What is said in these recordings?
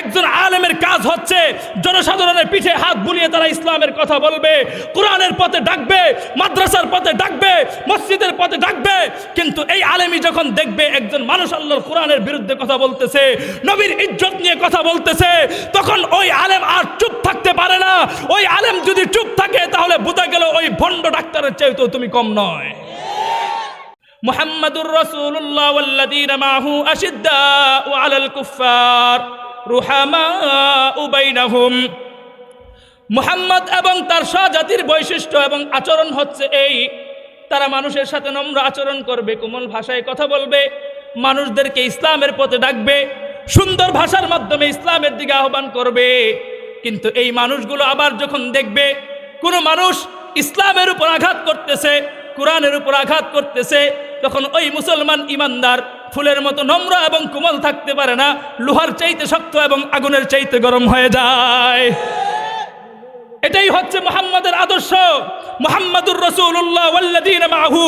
একজন আলেমের কাজ হচ্ছে জনসাধারণের পিঠে হাত বুলিয়ে তারা ইসলামের কথা বলবে, কোরআনের পথে ডাকবে, মাদ্রাসার পথে ডাকবে, মসজিদের পথে ডাকবে। কিন্তু এই আলেমই যখন দেখবে একজন মানুষ আল্লাহর কোরআনের বিরুদ্ধে কথা বলতেছে, নবীর ইজ্জত নিয়ে কথা বলতেছে, তখন ওই আলেম আর চুপ থাকতে পারে না। ওই আলেম যদি চুপ থাকে, তাহলে বোঝা গেল ওই ভণ্ড ডাক্তারের চাইতেও তুমি কম নয়। মোহাম্মদুর রসুল্লাহ মাহু আশিদ্দা ও আলাল কুফার রুহামা মুহাম্মদ এবং তার স্বজাতির বৈশিষ্ট্য এবং আচরণ হচ্ছে এই। তারা মানুষের সাথে নম্র আচরণ করবে, কোমল ভাষায় কথা বলবে, মানুষদেরকে ইসলামের পথে ডাকবে, সুন্দর ভাষার মাধ্যমে ইসলামের দিকে আহ্বান করবে। কিন্তু এই মানুষগুলো আবার যখন দেখবে, কোনো মানুষ ইসলামের উপর আঘাত করতেছে, কোরআনের উপর আঘাত করতেছে, তখন ওই মুসলমান ইমানদার ফুলের মতো নম্র এবং কোমল থাকতে পারে না, লোহার চাইতে শক্ত এবং আগুনের চাইতে গরম হয়ে যায়। এটাই হচ্ছে মোহাম্মদের আদর্শ। মোহাম্মদুর রসুল্লাহ ওয়াল্লাযীন মাহু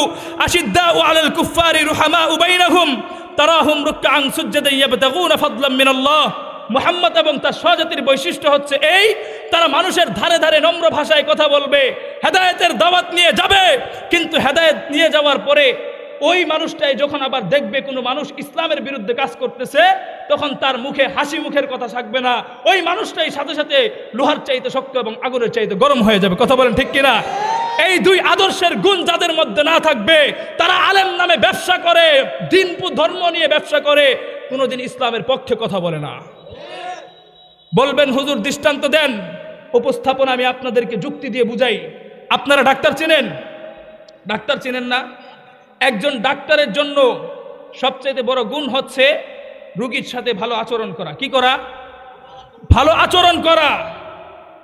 আশিদ্দাউ আলাল কুফারি রুহামাউ বাইনাহুম তারাহুম রুকআন সুজদান ইয়াবতাগুনা ফাদলাম মিনাল্লাহ। মোহাম্মদ এবং তার স্বজাতির বৈশিষ্ট্য হচ্ছে এই, তারা মানুষের ধারে ধারে নম্র ভাষায় কথা বলবে, হেদায়েতের দাওয়াত নিয়ে যাবে, কিন্তু হেদায়েত নিয়ে যাওয়ার পরে ওই মানুষটাই যখন আবার দেখবে কোনো মানুষ ইসলামের বিরুদ্ধে কাজ করতেছে, তখন তার মুখে হাসি মুখের কথা থাকবে না। ওই মানুষটাই সাথে সাথে লোহার চাইতে শক্ত এবং আগুনের চাইতে গরম হয়ে যাবে। কথা বলেন ঠিক কিনা? এই দুই আদর্শের গুণ যাদের মধ্যে না থাকবে, তারা আলেম নামে ব্যবসা করে দিন ধর্ম নিয়ে ব্যবসা করে, কোনোদিন ইসলামের পক্ষে কথা বলে না। বলবেন, হুজুর, দৃষ্টান্ত দেন। উপস্থাপনা আমি আপনাদেরকে যুক্তি দিয়ে বুঝাই। আপনারা ডাক্তার চেনেন? ডাক্তার চেনেন না। একজন ডাক্তারের জন্য সবচেয়ে বড় গুণ হচ্ছে রুগীর সাথে ভালো আচরণ করা। কি করা? ভালো আচরণ করা।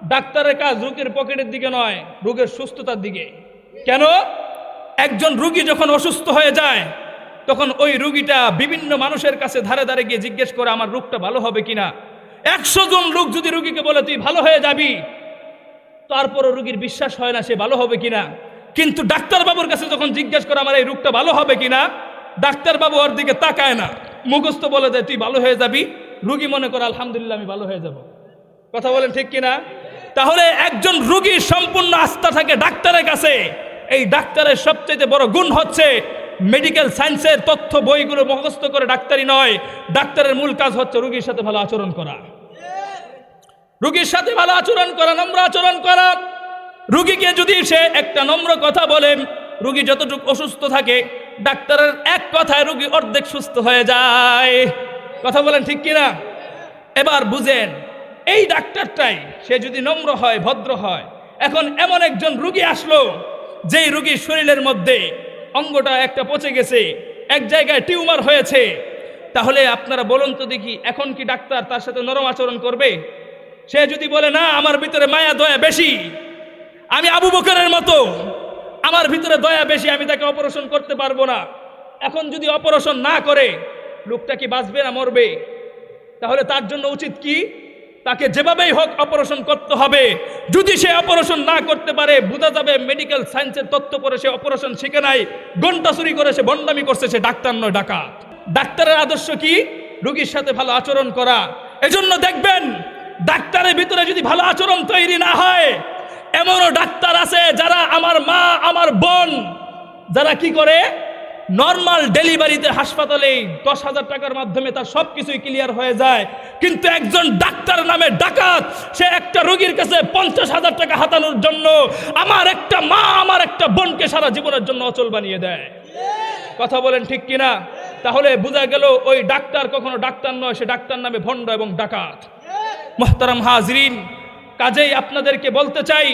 ডাক্তারের কাজ রোগীর পকেটের দিকে নয়, রোগের সুস্থতার দিকে। কেন? একজন রুগী যখন অসুস্থ হয়ে যায়, তখন ওই রুগীটা বিভিন্ন মানুষের কাছে ধারে ধারে গিয়ে জিজ্ঞেস করে, আমার রোগটা ভালো হবে কিনা? একশো জন লোক যদি রুগীকে বলে, তুই ভালো হয়ে যাবি, তারপরও রুগীর বিশ্বাস হয় না, সে ভালো হবে কিনা? কিন্তু ডাক্তারবাবুর কাছে যখন জিজ্ঞেস করে আমার এই রোগটা ভালো হবে কিনা, ডাক্তারবাবু ওর দিকে তাকায় না। মুখস্থ বলে দেয় তুই ভালো হয়ে যাবি? রুগী মনে করে, আলহামদুলিল্লাহ, আমি ভালো হয়ে যাব। কথা বলেন ঠিক কিনা? তাহলে একজন রুগীর সম্পূর্ণ আস্থা থাকে ডাক্তারের কাছে। এই ডাক্তারের সবচেয়ে বড় গুণ হচ্ছে মেডিকেল সায়েন্সের তথ্য বইগুলো মুখস্থ করে ডাক্তারি নয়। ডাক্তারের মূল কাজ হচ্ছে রুগীর সাথে ভালো আচরণ করা। রুগীর সাথে ভালো আচরণ করা, নম্র আচরণ করা। রুগীকে যদি সে একটা নম্র কথা বলে, রুগী যতটুকু অসুস্থ থাকে, ডাক্তারের এক কথায় রুগী অর্ধেক সুস্থ হয়ে যায়। কথা বলেন ঠিক কিনা? এবার বুঝেন, এই ডাক্তারটাই সে যদি নম্র হয়, ভদ্র হয়, এখন এমন একজন রুগী আসলো, যেই রুগীর শরীরের মধ্যে অঙ্গটা একটা পচে গেছে, এক জায়গায় টিউমার হয়েছে, তাহলে আপনারা বলুন তো দেখি, এখন কি ডাক্তার তার সাথে নরম আচরণ করবে? সে যদি বলে, না, আমার ভিতরে মায়া, দয়া বেশি। আমি আবু বকরের মতো। আমার ভিতরে দয়া বেশি, আমি তাকে অপারেশন করতে পারব না। এখন যদি অপারেশন না করে, লোকটা কি বাঁচবে না মরবে? তাহলে তার জন্য উচিত কি? তাকে যেভাবেই হোক অপারেশন করতে হবে। যদি সে অপারেশন না করতে পারে, বোঝা যাবে মেডিকেল সায়েন্সের তথ্য পরে সে অপারেশন শিখে নাই, ঘণ্টা চুরি করে সে বন্ডামি করছে, সে ডাক্তার নয়, ডাকাত। ডাক্তারের আদর্শ কি? রুগীর সাথে ভালো আচরণ করা। এজন্য দেখবেন, ডাক্তারের ভিতরে যদি ভালো আচরণ তৈরি না হয় এমনও ডাক্তার আছে যারা আমার মা, আমার বোন, যারা কি করে? নর্মাল ডেলিভারিতে হাসপাতালে দশ হাজার টাকার মাধ্যমে তার সব কিছুই ক্লিয়ার হয়ে যায়। কিন্তু একজন ডাক্তার নামে ডাকাত, সে একটা রোগীর কাছে পঞ্চাশ হাজার টাকা হাতানোর জন্য আমার একটা মা, আমার একটা বোনকে সারা জীবনের জন্য অচল বানিয়ে দেয়। কথা বলেন ঠিক কিনা? তাহলে বোঝা গেল ওই ডাক্তার কখনো ডাক্তার নয়, সে ডাক্তার নামে ভণ্ড এবং ডাকাত। মোহতারাম হাজরিন কাজেই আপনাদেরকে বলতে চাই,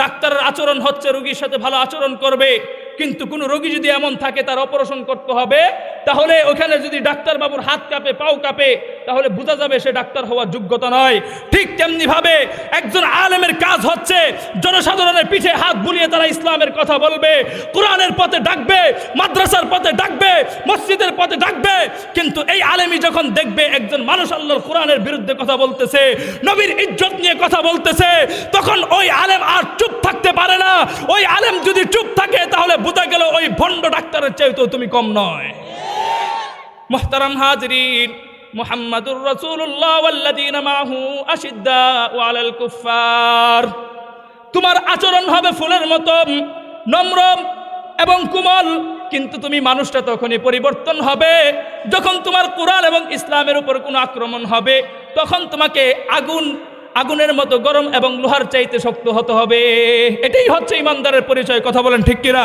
ডাক্তারের আচরণ হচ্ছে রোগীর সাথে ভালো আচরণ করবে, কিন্তু কোনো রোগী যদি এমন থাকে তার অপারেশন করতে হবে তাহলে ওখানে যদি ডাক্তারবাবুর হাত কাঁপে, পাও কাঁপে, তাহলে বোঝা যাবে সে ডাক্তার হওয়ার যোগ্যতা নয়। ঠিক তেমনি ভাবে একজন আলেমের কাজ হচ্ছে জনসাধারণের পিঠে হাত বুলিয়ে তারা ইসলামের কথা বলবে, কোরআনের পথে ডাকবে, মাদ্রাসার পথে ডাকবে, মসজিদের পথে ডাকবে। কিন্তু এই আলেমই যখন দেখবে একজন মানুষ আল্লাহর কোরআনের বিরুদ্ধে কথা বলতেছে, নবীর ইজ্জত নিয়ে কথা বলতেছে, তখন ওই আলেম আর চুপ থাকতে পারে না। ওই আলেম যদি চুপ থাকে, তাহলে বোঝা গেল ওই ভণ্ড ডাক্তারের চাইতেও তুমি কম নয়। মোহতারাম হাজরিন, মুহাম্মাদুর ওয়াল্লাযীনা মাহু আশিদ্দাউ আলাল কুফফার। তোমার আচরণ হবে ফুলের মতো, নম্র এবং কোমল, কিন্তু তুমি মানুষটা তখনই পরিবর্তন হবে। যখন তোমার কোরআন এবং ইসলামের উপর কোনো আক্রমণ হবে, তখন তোমাকে আগুন, আগুনের মতো গরম এবং লোহার চাইতে শক্ত হতে হবে। এটাই হচ্ছে ইমানদারের পরিচয়, কথা বলেন ঠিক কিনা?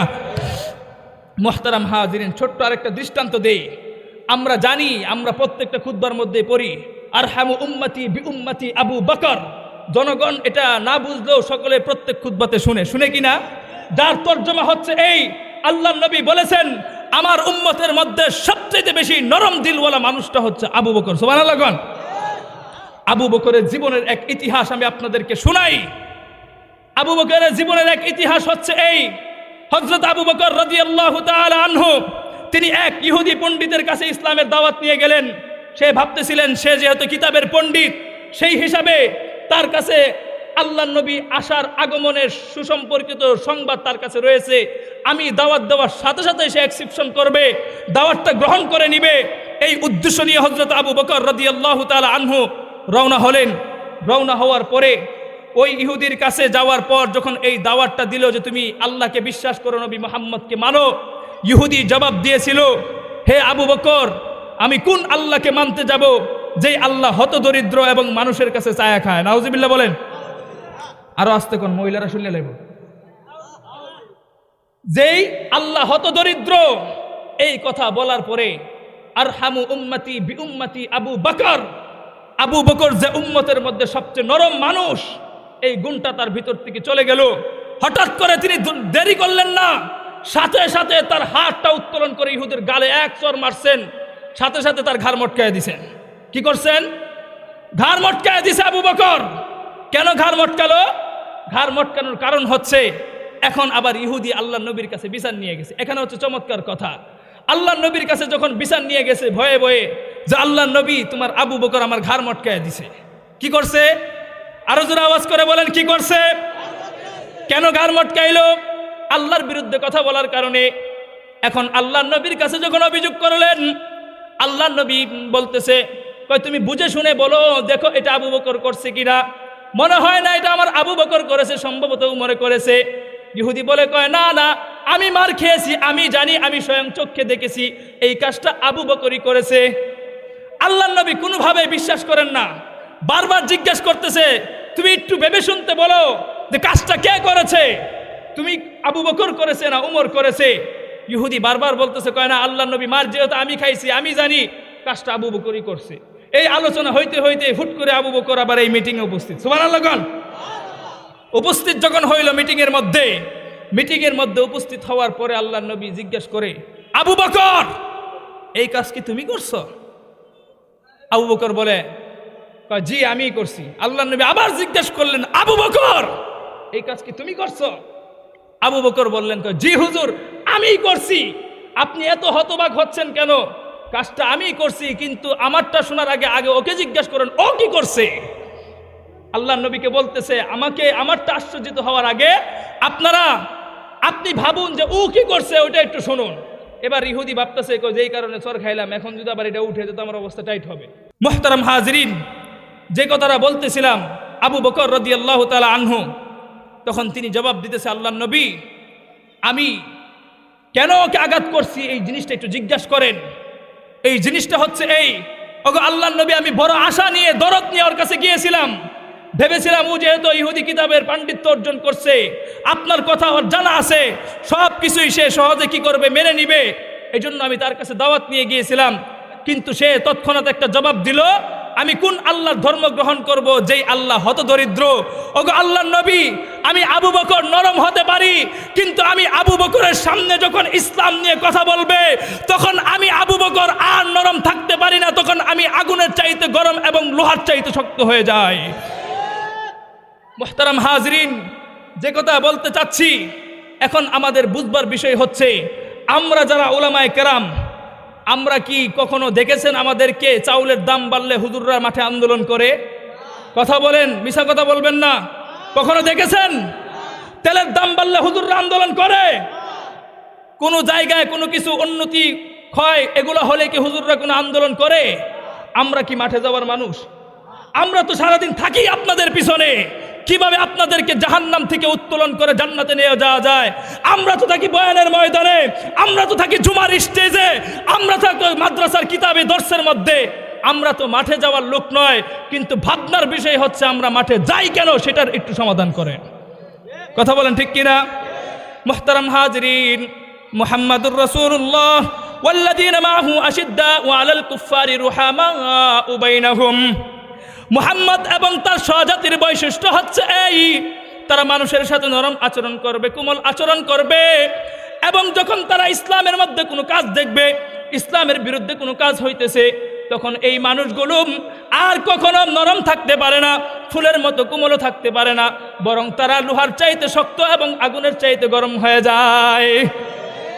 মোহতারাম হাজিরিন, ছোট্ট আরেকটা দৃষ্টান্ত দেই। আমরা জানি, আমরা প্রত্যেকটা খুদ্বার মধ্যে পড়ি আর হামু উম্মতি বি উম্মতি আবু বকর। জনগণ এটা না বুঝলেও সকলে প্রত্যেক খুদ্বাতে শুনে শুনে কিনা? যার তর্জমা হচ্ছে এই আল্লাহ নবী বলেছেন, আমার উম্মতের মধ্যে সবচেয়ে বেশি নরম দিলওয়ালা মানুষটা হচ্ছে আবু বকর। সোমান আল্লাহগণ আবু বকরের জীবনের এক ইতিহাস আমি আপনাদেরকে শোনাই। আবু বকরের জীবনের এক ইতিহাস হচ্ছে এই হজরত আবু বকর রাজি আল্লাহ আনহু। তিনি এক ইহুদি পণ্ডিতের কাছে ইসলামের দাওয়াত নিয়ে গেলেন। সে ভাবতেছিলেন, সে যেহেতু কিতাবের পণ্ডিত, সেই হিসাবে তার কাছে আল্লাহ নবী আসার আগমনের সুসম্পর্কিত সংবাদ তার কাছে রয়েছে। আমি দাওয়াত দেওয়ার সাথে সাথে সে অ্যাকসেপশন করবে, দাওয়াতটা গ্রহণ করে নিবে। এই উদ্দেশ্য নিয়ে হজরত আবু বকর রাজি আল্লাহ আনহু রওনা হলেন। রওনা হওয়ার পরে ওই ইহুদির কাছে যাওয়ার পর যখন এই দাওয়াতটা দিল যে তুমি আল্লাহকে বিশ্বাস করো, নবী মোহাম্মদকে মানো ইহুদি জবাব দিয়েছিল, হে আবু বকর, আমি কোন আল্লাহকে মানতে যাব যেই আল্লাহ হত দরিদ্র এবং মানুষের কাছে চায়া খায়? নাউজিবিল্লাহ বলেন। আরও আসতে কোন মহিলারা শুনলে লাগবে যেই আল্লাহ হত দরিদ্র এই কথা বলার পরে আর হামু উম্মতি বি উম্মতি আবু বকর। আবু বকর যে উম্মতের মধ্যে সবচেয়ে নরম মানুষ, এই গুণটা তার ভিতর থেকে চলে গেল। হঠাৎ করে তিনি দেরি করলেন না। সাথে সাথে তার হাতটা উত্তোলন করে ইহুদের গালে এক চর মারছেন, সাথে সাথে তার ঘাড় মটকায় দিছেন। কি করছেন? ঘাড় মটকায় দিছে আবু বকর। কেন ঘাড় মটকালো? ঘাড় মটকানোর কারণ হচ্ছে, এখন আবার ইহুদি আল্লাহ নবীর কাছে বিচার নিয়ে গেছে। এখানে হচ্ছে চমৎকার কথা। আল্লাহ নবীর কাছে যখন বিচার নিয়ে গেছে ভয়ে ভয়ে, যে আল্লাহ নবী তোমার আবু বকর আমার ঘাড় মটকায় দিছে। কি করছে? আরও জোরে আওয়াজ করে বলেন, কি করছে? কেন ঘাড় মটকাইলো? আল্লাহর বিরুদ্ধে কথা বলার কারণে এখন আল্লাহ নবীর কাছে যখন অভিযোগ করলেন আল্লাহ নবী বলতেছে, কয়, তুমি বুঝে শুনে বলো, দেখো এটা আবু বকর করছে কিনা? মনে হয় না এটা আমার আবু বকর করেছে, সম্ভবত মনে করেছে। ইহুদি বলে কয়, না না, আমি মার খেয়েছি, আমি জানি, আমি স্বয়ং চোখে দেখেছি, এই কাজটা আবু বকরই করেছে। আল্লাহ নবী কোনোভাবে বিশ্বাস করেন না। বারবার জিজ্ঞেস করতেছে, তুমি একটু ভেবে শুনতে বলো, যে কাজটা কে করেছে? তুমি আবু বকর করেছে না উমর করেছে? ইহুদি বারবার বলতেছে, কয় না আল্লাহ নবী মার যেহেতু আমি খাইছি, আমি জানি কাজটা আবু বকরই করছে। এই আলোচনা হইতে হইতে হুট করে আবু বকর আবার এই মিটিংয়ে উপস্থিত। সুমান উপস্থিত যখন হইল মিটিংয়ের মধ্যে মিটিংয়ের মধ্যে উপস্থিত হওয়ার পরে আল্লাহ নবী জিজ্ঞেস করে, আবু বকর, এই কাজ কি তুমি করছ? আবু বকর বলে জি আমি করছি। আল্লাহ নবী আবার জিজ্ঞেস করলেন, আবু বকর, এই কাজ কি তুমি করছ? আবু বকর বললেন জি হুজুর আমি করছি। আপনি এত হতবাক হচ্ছেন কেন? কাজটা আমি করছি, কিন্তু আমারটা শোনার আগে আগে ওকে জিজ্ঞেস করেন, ও কি করছে? আল্লাহ নবীকে বলতেছে, আমাকে, আমারটা আশ্চর্যিত হওয়ার আগে, আপনারা, আপনি ভাবুন যে ও কি করছে ওটা একটু শুনুন। এবার ইহুদি ভাবতেছে যেই কারণে চর খাইলাম, এখন যদি আবার এটা উঠে যেত আমার অবস্থা টাইট হবে। মোহতারাম হাজরিন, যে কথাটা বলতেছিলাম, আবু বকর রদি আল্লাহ তালা আনহু তখন তিনি জবাব দিতেছে আল্লাহ নবী, আমি কেন ওকে আঘাত করছি? এই জিনিসটা একটু জিজ্ঞাসা করেন। এই জিনিসটা হচ্ছে এই, ওগো আল্লাহ নবী, আমি বড় আশা নিয়ে, দরদ নিয়ে ওর কাছে গিয়েছিলাম। ভেবেছিলাম ও যেহেতু ইহুদি কিতাবের পাণ্ডিত্য অর্জন করছে, আপনার কথা ওর জানা আছে সব কিছুই সে সহজে কি করবে, মেনে নিবে। এই জন্য আমি তার কাছে দাওয়াত নিয়ে গিয়েছিলাম, কিন্তু সে তৎক্ষণাৎ একটা জবাব দিল আমি কোন আল্লাহর ধর্ম গ্রহণ করব, যেই আল্লাহ হত দরিদ্র ওগো আল্লাহ নবী, আমি আবু বকর নরম হতে পারি, কিন্তু আমি আবু বকরের সামনে যখন ইসলাম নিয়ে কথা বলবে, তখন আমি আবু বকর আর নরম থাকতে পারি না, তখন আমি আগুনের চাইতে গরম এবং লোহার চাইতে শক্ত হয়ে যায় মোহতারাম হাজরিন, যে কথা বলতে চাচ্ছি, এখন আমাদের বুঝবার বিষয় হচ্ছে, আমরা যারা ওলামায় কেরাম আমরা কি কখনো দেখেছেন আমাদেরকে চাউলের দাম বাড়লে হুজুররা মাঠে আন্দোলন করে? কথা বলেন মিশা কথা বলবেন না। কখনো দেখেছেন? তেলের দাম বাড়লে হুজুররা আন্দোলন করে। কোনো জায়গায় কোনো কিছু উন্নতি, ক্ষয়, এগুলো হলে কি হুজুররা কোনো আন্দোলন করে? আমরা কি মাঠে যাওয়ার মানুষ? আমরা তো সারাদিন থাকি আপনাদের পিছনে। কিভাবে আপনাদেরকে জাহান্নাম থেকে উত্তোলন করে জান্নাতে নিয়ে যাওয়া যায় আমরা তো থাকি বয়ানের ময়দানে আমরা তো থাকি জুমার স্টেজে আমরা থাকি মাদ্রাসার কিতাবে দর্শের মধ্যে আমরা তো মাঠে যাওয়ার লোক নয় কিন্তু ভাবনার বিষয় হচ্ছে আমরা মাঠে যাই কেন সেটার একটু সমাধান করেন কথা বলেন ঠিক কিনা محترم حاضرين محمد رسول الله والذين معه أشداء على الكفار رحماء بينهم মুহাম্মদ এবং তার সহজাতির বৈশিষ্ট্য হচ্ছে এই। তারা মানুষের সাথে নরম আচরণ করবে, কোমল আচরণ করবে এবং যখন তারা ইসলামের মধ্যে কোনো কাজ দেখবে, ইসলামের বিরুদ্ধে কোনো কাজ হইতেছে, তখন এই মানুষগুলো আর কখনো নরম থাকতে পারে না, ফুলের মতো কোমলও থাকতে পারে না, বরং তারা লোহার চাইতে শক্ত এবং আগুনের চাইতে গরম হয়ে যায়।